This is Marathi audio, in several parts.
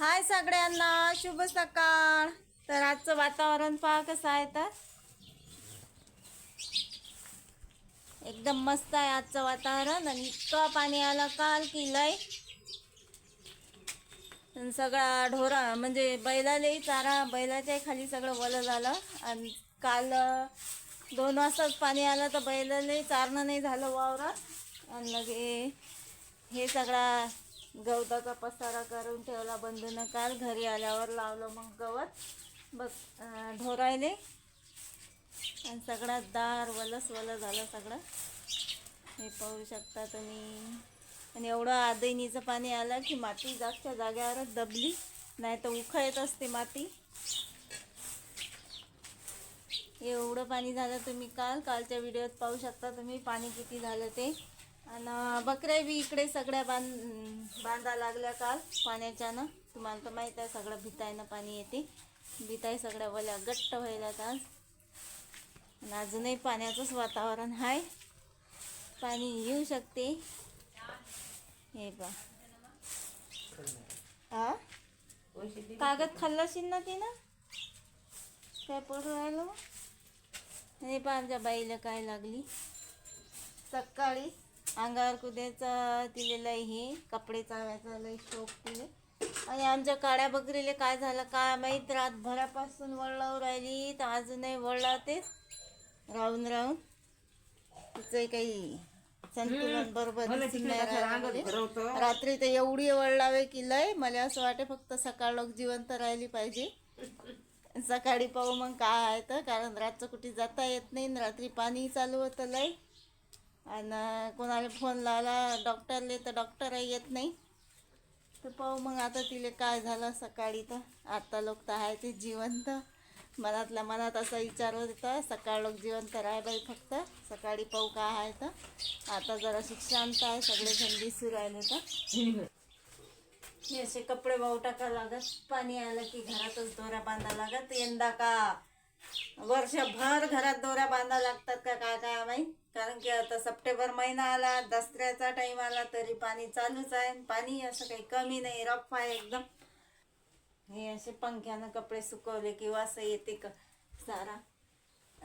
हाय सगळ्यांना शुभ सकाळ. तर आजचं वातावरण पहा कसं आहे तर. एकदम मस्त आहे आजचं वातावरण आणि इतकं पाणी आलं काल की लय. आणि सगळा ढोरा म्हणजे बैलालाही चारा बैलाच्या खाली सगळं वलं झालं. आणि काल दोन वाजताच पाणी आलं तर बैलालाही चारणं नाही झालं वावरात. आणि लगे हे सगळा गवताचा पसारा करून ठेवला बंधून काल घरी आल्यावर लावलं मग गवत. बघ ढोरायले. आणि सगळा दार वलस वलं झालं सगळं. हे पाहू शकता तुम्ही. आणि एवढं आदैनीचं पाणी आलं की माती जागच्या जाग्यावरच दबली. नाही तर उखळत असते माती. एवढं पाणी झालं तुम्ही काल. कालच्या व्हिडिओत पाहू शकता तुम्ही पाणी किती झालं ते. आणि बकऱ्या बी इकडे सगळ्या बांध बांधा लागल्या काल पाण्याच्यानं. तुम्हाला तर माहीत आहे सगळं भितायनं पाणी येते. भिताई सगळ्या वल्या गट्ट व्हायला आज. आणि अजूनही पाण्याचंच वातावरण आहे पाणी येऊ शकते. हे बा. हा कागद खाल्लाशील ना तिनं? काय पडू राहिलं? हे पहा आमच्या बाईला काय लागली. सकाळी अंगावर कुद्याचा तिले लय हे. कपडे चावायचा लय शोक तिले. आणि आमच्या काळ्या बकरीले काय झालं काय माहीत? रातभरापासून वळलावर राहिली तर अजूनही वळला तेच राहून राहून. तिचं काही संतुलन बरोबर. रात्री तर एवढी वळलावे की लय. मला असं वाटे फक्त सकाळ लोक जिवंत राहिली पाहिजे. सकाळी पाहू मग काय आहे तर. कारण रातचं कुठे जाता येत नाही रात्री पाणी चालू होतं लय. आणि कोणाला फोन लावला डॉक्टरले तर डॉक्टरही येत नाही. तर पाहू मग आता तिले काय झालं सकाळी तर. आत्ता लोक तर आहे ते जिवंत. मनातल्या मनात असा विचार होता सकाळ लोक जिवंत राह बाई फक्त. सकाळी पाहू काय आहे तर. आता जरा शांत आहे सगळे जण दिसू राहिले तर. हे असे कपडे वाहू टाका लागत. पाणी आलं की घरातच दोऱ्या बांधा लागत. यंदा का? वर्षभर घरात दोऱ्या बांधा लागतात का काय काय माहीत? कारण की आता सप्टेंबर महिना आला दसऱ्याचा टाइम आला तरी पाणी चालूच आहे. पाणी असं काही कमी नाही रफ आहे एकदम. हे असे पंख्यानं कपडे सुकवले की वास येते का? सारा.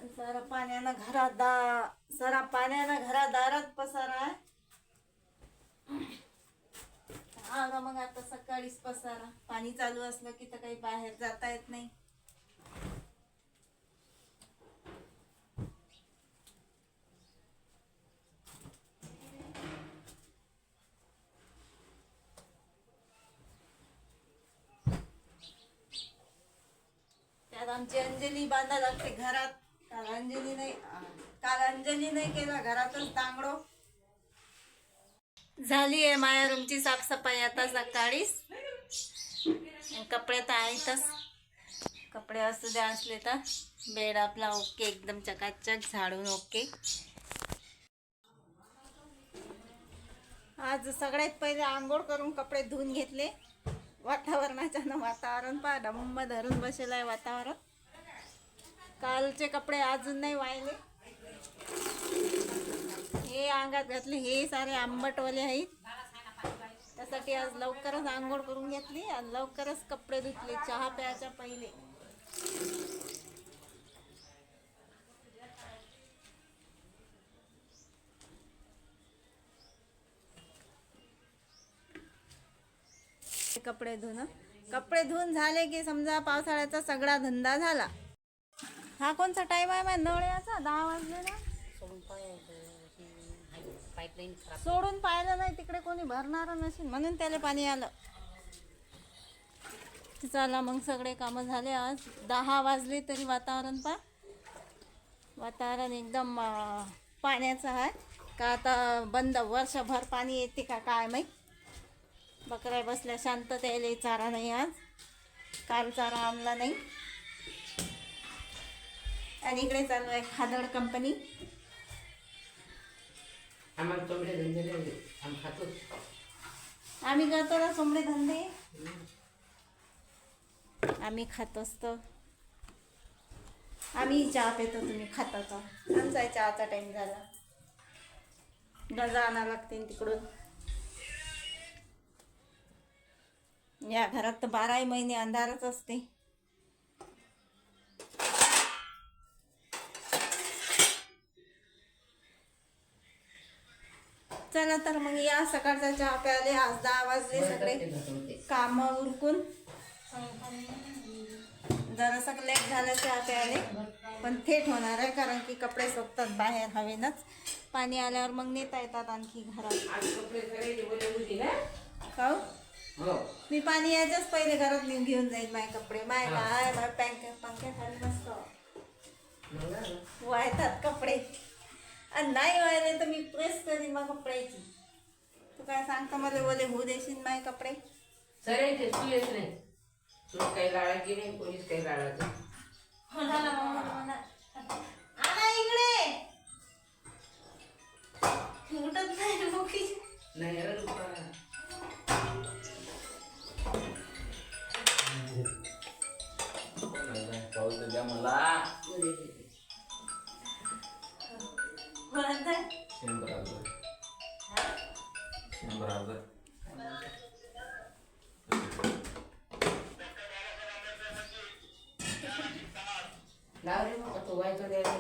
सारा पाण्यानं घरात दा सारा पाण्यानं घरा दारात पसारा आहे. हा मग आता सकाळीच पसारा. पाणी चालू असलं की तर काही बाहेर जाता येत नाही. आमची बांधा लागते घरात. काल नाही काल नाही केला घरातच तांगडो झाली आहे माया रूमची साफसफाई आता सकाळीच कपडे तर आहेतच. कपडे असू द्या असले तर. बेड आपला ओके एकदम चकाचक झाडून ओके. आज सगळ्यात पहिले आंघोळ करून कपडे धुवून घेतले. वातावरणाच्या वातावरण पहा डंब धरून बसेल आहे वातावरण. कालचे कपडे अजून नाही वाहिले. हे अंगात घातले हे सारे आंबटवाले आहेत. त्यासाठी आज लवकरच आंघोळ करून घेतली आणि लवकरच कपडे धुतले चहा प्यायच्या पहिले. कपडे धुणं. कपडे धुवून झाले की समजा पावसाळ्याचा सगळा धंदा झाला. हा कोणता टाइम आहे माझ्या नवळ्याचा दहा वाजले ना? सोडून पाहिलं नाही. तिकडे कोणी भरणार नसेल म्हणून त्याला पाणी आलं. चला मग सगळे कामं झाले आज. दहा वाजले तरी वातावरण पा वातावरण एकदम पाण्याचं आहे. का आता बंद? वर्षभर पाणी येते का काय माहीत? बकऱ्या बसल्या शांत त्याला चारा नाही आज. काल चारा आणला नाही. आणि इकडे चालू आहे खादड कंपनी. आम्हाला कोंबडे धंदे आम्ही खातो. आम्ही करतो ना कोंबडे धंदे. आम्ही खात असतो. आम्ही चहा पितो तुम्ही खाता का आमचा चहाचा टाइम झाला. गजा आणा लागते तिकडून. या घरात तर बाराही महिने अंधारच असते. चला तर मग या सकाळचा चहा प्याले आज दहा वाजले सगळे. काम उरकून. जरासं लेट झालं चहा प्याले पण थेट होणार आहे कारण की कपडे सोबतात बाहेर हवेनच. पाणी आल्यावर मग नेता येतात आणखी घरात. काऊ हो? मी पाणी यायच्याच पहिले घरात नेऊन घेऊन जाईल माझे कपडे. माय काय माझ्या पॅन्ट पंख्याखाली मस्त. वाळतात कपडे. आणि नाही वाळले तर मी प्रेस करीन मग कपड्याची. तू काय सांगता मला ओले होऊ देशील माझे कपडे? सरे ते तू येत नाही. तू काही लाळाची नाही कोणीच काही लाळाचं आणा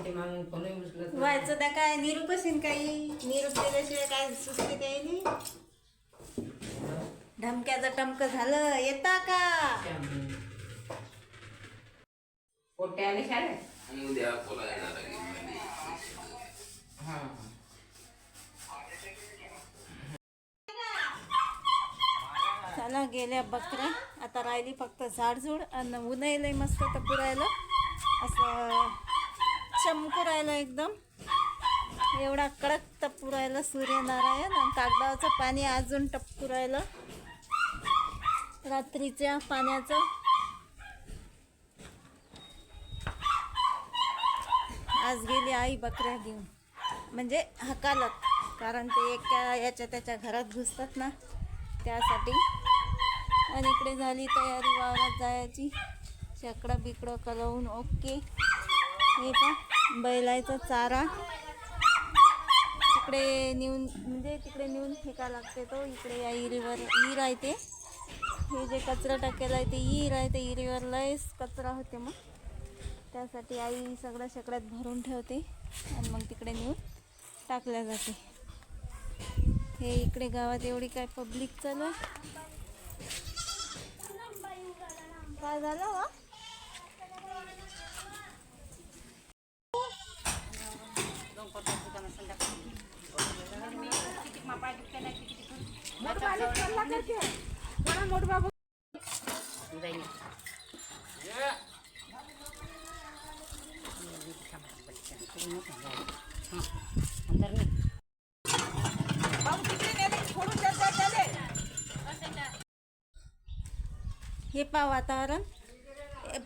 व्हायचं त्या काय? काही? निरूप दिल्याशिवाय काय सुचते काही नाही? धमक्याचं टमक झालं. येता का? पोट्टे आले शाळेत? आणि उद्या बोला येणार आहे. हा. चला गेल्या बकऱ्या. आता राहिली फक्त झाडझूड. आणि लय मस्त टपू राहिलं असं चमकू राहिलं एकदम. एवढा कडक टप्पू राहिला सूर्यनारायण आणि कागदाचं पाणी अजून टपकू राहिलं रात्रीच्या पाण्याचं. आज गेली आई बकऱ्या घेऊन. म्हणजे हकालत. कारण ते एका याच्या त्याच्या घरात घुसतात ना. त्यासाठी. आणि इकडे झाली तयारी वावरात जायची. शेकडं बिकडं कलवून. ओके. हे पण बैलायचा चारा. तिकडे नेऊन म्हणजे तिकडे नेऊन फेका लागते तो. इकडे या इरीवर इर आहे ते. हे जे कचरा टाकेला आहे ते इर आहे. ते इरीवर लयच कचरा होते मग. त्यासाठी आई सगळ्या शेकड्यात भरून ठेवते आणि मग तिकडे नेऊन टाकल्या जाते. हे इकडे गावात एवढी काय पब्लिक चालू काय झालं हो? हे पा वातावरण.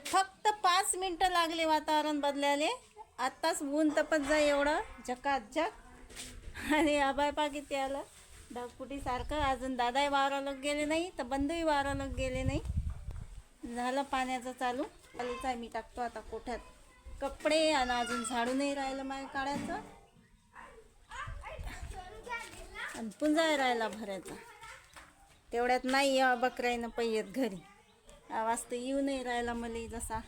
फक्त पाच मिनटं लागले वातावरण बदलायला. आत्ताच ऊन तपत जा एवढं. झकाझक आणि आबाय पा किती आलं ढगपुटीसारखं अजून दादाही वावराला गेले नाही तर बंधूही वावराला गेले नाही. झालं पाण्याचं चालू. चालूच आहे मी टाकतो आता कोठ्यात कपडे आणि अजून झाडू नाही राहिलं माझ्या काढायचं आणि पुंजाय राहिला भरायचा तेवढ्यात नाही या बकऱ्यानं पहियत घरी. आवाज तर येऊ नाही राहिला मला जसा.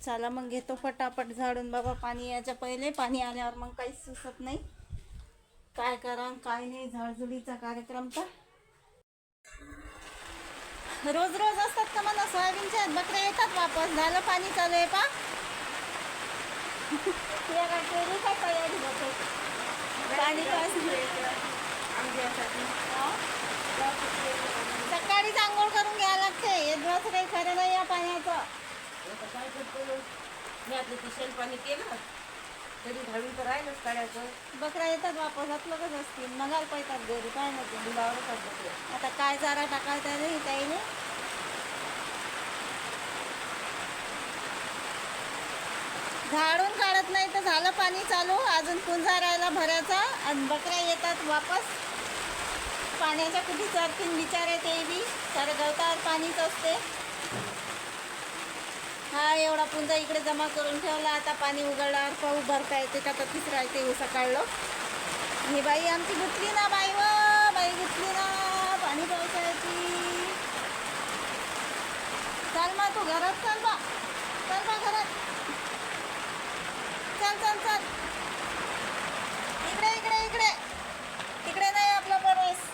चला मग घेतो फटाफट झाडून. बाबा पाणी यायच्या पहिले पाणी आल्यावर मग काहीच सुचत नाही. काय करा काय नाही झाडझुडीचा कार्यक्रम तर. रोज रोज असतात का मला सोयाबीनच्या बकऱ्या येतात वापस झालं पाणी चालू आहे पा. या का तयारी होते पाणी सकाळीच आंघोळ करून घ्यायला लागते. हे दिवस काही खरं नाही या पाण्याचं. मी आपलं पाणी केलं. तरी घालून तर राहिलंच काढायचं. बकऱ्या येतात वापस आपलंच असतील. मगाल पाहितात घरी काय नाही गुलावरच आता काय चारा टाकायचा नाही त्याने झाडून काढत नाही तर झालं पाणी चालू अजून पुंजा राहायला भरायचा आणि बकऱ्या येतात वापस. पाण्याच्या कुठे चरतील बिचारे ते बी. सारं गवतावर पाणीच असते. हा एवढा पुंजा इकडे जमा करून ठेवला. आता पाणी उघडल्यावर पाऊ भरता येते का तर तिसरा येते हो उसा काढलो ही बाई आमची गुतली ना बाई व बाई गुतली ना पाणी पावसाळ्याची. चाल मा तू घरात चाल बा चल बा घरात. चल चल चल. इकडे इकडे इकडे. इकडे नाही आपला प्रवेश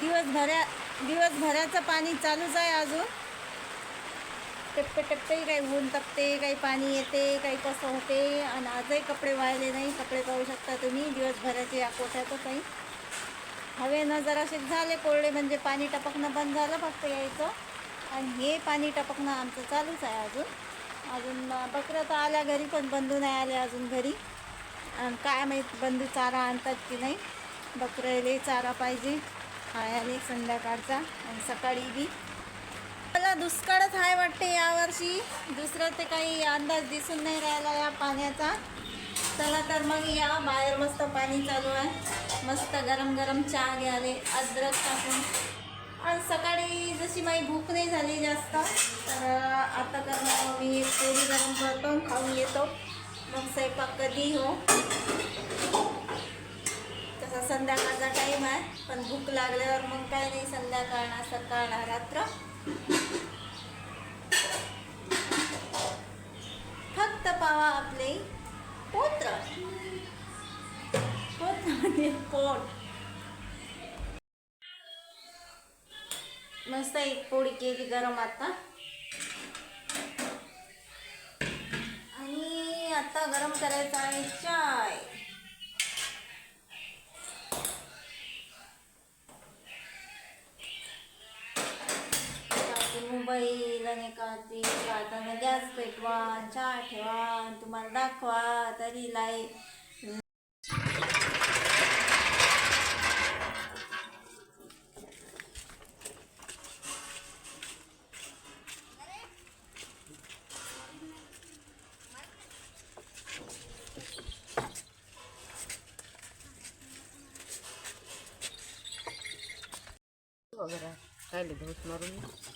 दिवसभरा दिवसभराचं पाणी चालूच आहे अजून. टप्पे टप्पे काही ऊन तपते काही पाणी येते काही कसं होते आणि आजही कपडे वाळले नाही कपडे पाहू शकता तुम्ही दिवसभराचे या कोठ्याचं काही हवेनं जरासे झाले कोरडे म्हणजे पाणी टपकणं बंद झालं फक्त यायचं आणि हे पाणी टपकणं आमचं चालूच आहे अजून अजून बकरं तर आल्या घरी पण बंधू नाही आले अजून घरी आणि काय माहीत बंधू चारा आणतात की नाही बकऱ्याला चारा पाहिजे आणि संध्याकाळचा आणि सकाळी बी. मला दुष्काळच आहे वाटते यावर्षी. दुसरं ते काही अंदाज दिसून नाही राहिला या पाण्याचा. चला तर मग या बाहेर मस्त पाणी चालू आहे. मस्त गरम गरम चहा घ्याले अद्रक टाकून. आणि सकाळी जशी माझी भूक नाही झाली जास्त तर आता करणार मी पोळी गरम करतो खाऊन येतो. मग स्वयंपाक कधी हो? संध्याकाळचा टाईम आहे पण भूक लागल्यावर मग काय नाही संध्याकाळ ना सकाळ ना रात्र. फक्त पावा आपले पोत्र. पोत्र म्हणजे पोट. मस्त एक पोळी केली गरम आता. आणि आता गरम करायचा आहे चाय. बाकी मोबाईल आणि का ते आता गॅस पेटवा चहा ठेवा तुम्हाला दाखवा तरी लाई वगैरे काय धूस मारून.